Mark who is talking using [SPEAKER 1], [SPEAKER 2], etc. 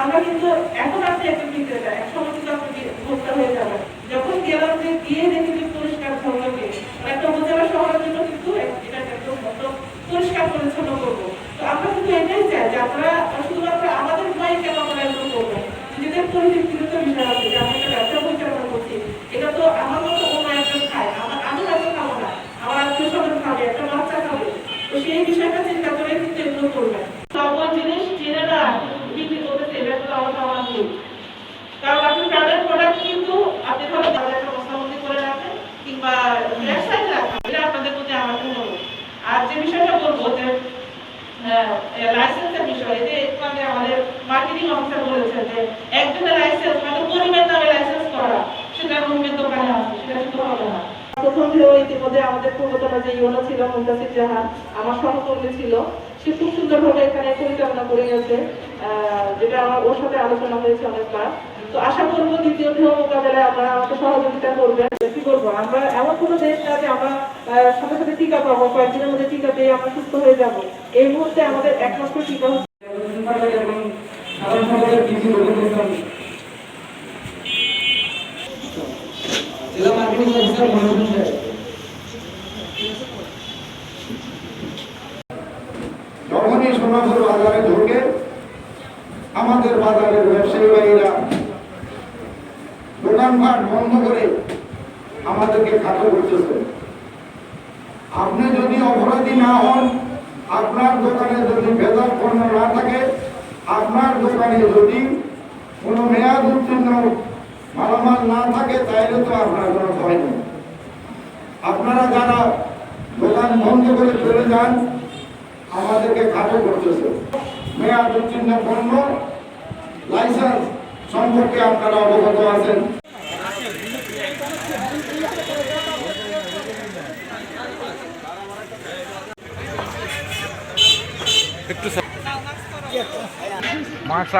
[SPEAKER 1] আমরা একটা বিক্রেতা এক কিন্তু আপনি একদম পরিষ্কার পরিচ্ছন্ন করব। তো আমরা কিন্তু চাই যে আপনারা, শুধুমাত্র আমাদের ভয় কেন আপনারা এগুলো করবেন? নিজেদের পরিচিতিগত বিষয় আছে যে আমি একটা ব্যবসা পরিচালনা করছি এটা তো আমার মতো অন্য একজন খায় আমার আমি হয়তো খাব না আমার আত্মীয় স্বজন খাবে একটা বাচ্চা খাবে তো সেই চিন্তা করে করবেন সকল জিনিস চিনে না বিক্রি করতেছে এটা কারণ আপনি তাদের প্রোডাক্ট কিন্তু আপনি ধরো তাদের একটা বস্তাবন্দি করে রাখেন, কিংবা ব্যবসায় রাখেন, এটা আপনাদের প্রতি আমার অনুরোধ আর যে বিষয়টা বলব যে লাইসেন্সের বিষয়ে যে আমাদের মার্কেটিং অফিসার বলেছেন যে, একজনের লাইসেন্স মানে পরিমাণ নামে লাইসেন্স করা সেটা রুমের দোকানে আছে সেটা শুধু হবে প্রথম যে ইতিমধ্যে আমাদের পূর্বতন যে ইউনো ছিল মুন্তাসির জাহান আমার সহকর্মী ছিল সে খুব সুন্দরভাবে এখানে পরিচালনা করে গেছে যেটা আমার ওর সাথে আলোচনা হয়েছে অনেকবার। তো আশা করব দ্বিতীয় ঢেউ মোকাবেলায় আপনারা আমাকে সহযোগিতা করবেন। কি করব? আমরা এমন কোনো দেশ না যে আমরা সাথে সাথে টিকা পাবো কয়েকদিনের মধ্যে টিকা পেয়ে আমরা সুস্থ হয়ে যাব। এই মুহূর্তে আমাদের একমাত্র টিকা হচ্ছে
[SPEAKER 2] যখনই সোনাপুর বাজারে ঢোকে আমাদের বাজারের ব্যবসায়ী ভাইরা দোকানপাট বন্ধ করে আমাদেরকে খাটো করতেছে। আপনি যদি অপরাধী না হন, আপনার দোকানে যদি ভেজাল পণ্য না থাকে, আপনার দোকানে যদি কোনো মেয়াদ উত্তীর্ণ মালামাল না থাকে তাইলে তো আপনার কোনো ভয় নেই। আপনারা যারা দোকান বন্ধ করে চলে যান আমাদেরকে খাটো করতেছে। মেয়াদ উত্তীর্ণ পণ্য লাইসেন্স সম্পর্কে আপনারা অবগত আছেন।
[SPEAKER 3] মার্কস